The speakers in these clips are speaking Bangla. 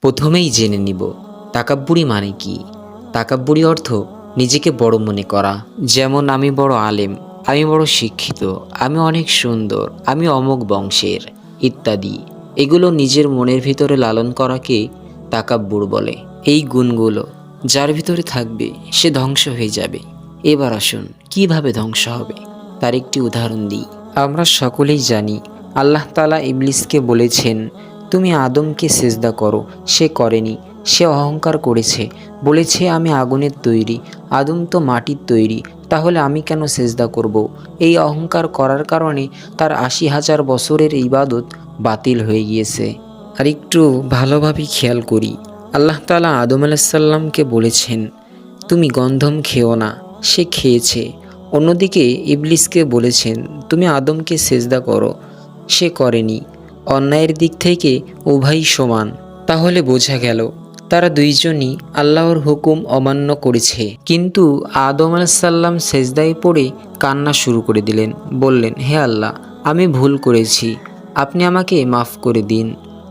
প্রথমেই জেনে নিব, তাকাব্বুরি মানে কি। তাকাব্বুরি অর্থ নিজেকে বড় মনে করা। যেমন, আমি বড় আলেম, আমি বড় শিক্ষিত, আমি অনেক সুন্দর, আমি অমুক বংশের, ইত্যাদি। এগুলো নিজের মনের ভিতরে লালন করাকে তাকাব্বুর বলে। এই গুণগুলো যার ভিতরে থাকবে, সে ধ্বংস হয়ে যাবে। এবার আসুন, কীভাবে ধ্বংস হবে? তার একটি উদাহরণ দিই। আমরা সকলেই জানি, আল্লাহ তালা ইবলিসকে বলেছেন তুমি আদমকে সেজদা করো, সে করেনি, সে অহংকার করেছে, বলেছে আমি আগুনের তৈরি, আদম তো মাটির তৈরি, তাহলে আমি কেন সেজদা করব। এই অহংকার করার কারণে তার আশি হাজার বছরের ইবাদত বাতিল হয়ে গিয়েছে। আর একটু ভালোভাবে খেয়াল করি, আল্লাহ তালা আদম আলাহিসাল্লামকে বলেছেন, তুমি গন্ধম খেও না, সে খেয়েছে। অন্যদিকে ইবলিসকে বলেছেন, তুমি আদমকে সেজদা করো, সে করেনি। অন্যায়ের দিক থেকে উভয়ই সমান। তাহলে বোঝা গেল, তারা দুইজনই আল্লাহর হুকুম অমান্য করেছে। কিন্তু আদম আলাহিসাল্লাম সেজদায় পড়ে কান্না শুরু করে দিলেন, বললেন, হে আল্লাহ, আমি ভুল করেছি। আপনি আমাকে মাফ করে দিন।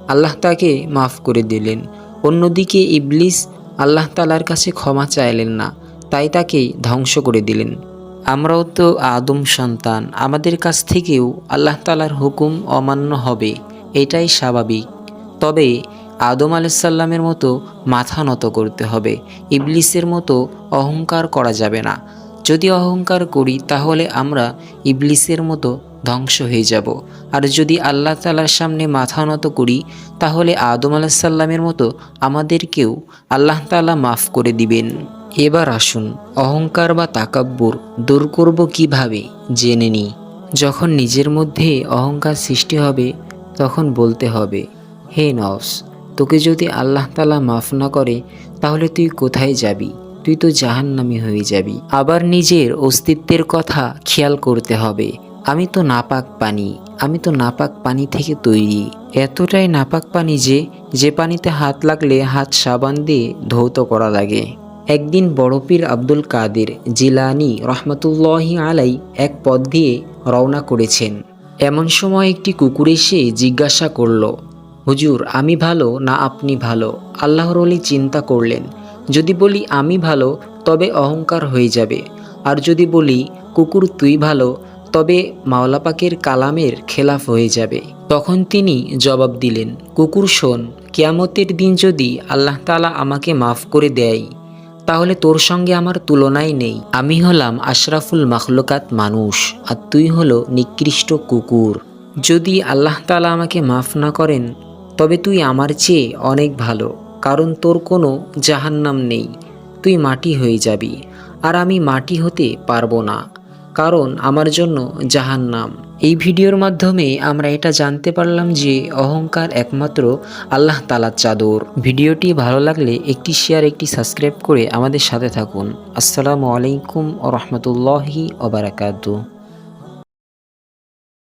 আল্লাহ তাকে মাফ করে দিলেন। অন্যদিকে ইবলিস আল্লাহ তালার কাছে ক্ষমা চাইলেন না, তাই তাকে ধ্বংস করে দিলেন। আমরাও তো আদম সন্তান, আমাদের কাছ থেকেও আল্লাহ তালার হুকুম অমান্য হবে। এটাই স্বাভাবিক। তবে আদম আলাইসাল্লামের মতো মাথা নত করতে হবে। ইবলিসের মতো অহংকার করা যাবে না। যদি অহংকার করি, তাহলে আমরা ইবলিসের মতো ধ্বংস হয়ে যাব। আর যদি আল্লাহ তালার সামনে মাথা নত করি, তাহলে আদম আলাহিসাল্লামের মতো আমাদেরকেও আল্লাহ তালা মাফ করে দিবেন। এবার আসুন, অহংকার বা তাকাব্বুর দূর করব কীভাবে? জেনে নিই। যখন নিজের মধ্যে অহংকার সৃষ্টি হবে তখন বলতে হবে, হে নফস, তোকে যদি আল্লাহ তালা মাফ না করে, তাহলে তুই কোথায় যাবি? তুই তো জাহান্নামি হয়ে যাবি। আবার নিজের অস্তিত্বের কথা খেয়াল করতে হবে। আমি তো নাপাক পানি, আমি তো নাপাক পানি থেকে তৈরি। এতটাই নাপাক পানি যে যে পানিতে হাত লাগলে হাত সাবান দিয়ে ধৌত করা লাগে। একদিন বড়পীর আব্দুল কাদের জিলানি রহমতুল্লাহি আলাই এক পথ দিয়ে রওনা করেছেন। এমন সময় একটি কুকুর এসে জিজ্ঞাসা করল, হুজুর, আমি ভালো না আপনি ভালো? আল্লাহর অলি চিন্তা করলেন, যদি বলি আমি ভালো, তবে অহংকার হয়ে যাবে। আর যদি বলি, কুকুর তুই ভালো, তবে মাওলাপাকের কালামের খেলাফ হয়ে যাবে। তখন তিনি জবাব দিলেন, কুকুর শোন, কেয়ামতের দিন যদি আল্লাহ তালা আমাকে মাফ করে দেয় তাহলে তোর সঙ্গে আমার তুলনাই নেই। আমি হলাম আশরাফুল মাখলুকাত মানুষ, আর তুই হলো নিকৃষ্ট কুকুর। যদি আল্লাহ তালা আমাকে মাফ না করেন, তবে তুই আমার চেয়ে অনেক ভালো, কারণ তোর কোনো জাহান্নাম নেই। তুই মাটি হয়ে যাবি, আর আমি মাটি হতে পারব না। কারণ আমার জন্য জাহান নাম এই ভিডিওর মাধ্যমে আমরা এটা জানতে পারলাম যে অহংকার একমাত্র আল্লাহ তালার চাদর। ভিডিওটি ভালো লাগলে একটি শেয়ার একটি সাবস্ক্রাইব করে আমাদের সাথে থাকুন। আসসালামু আলাইকুম ও রহমতুল্লাহি ওবরাকাতু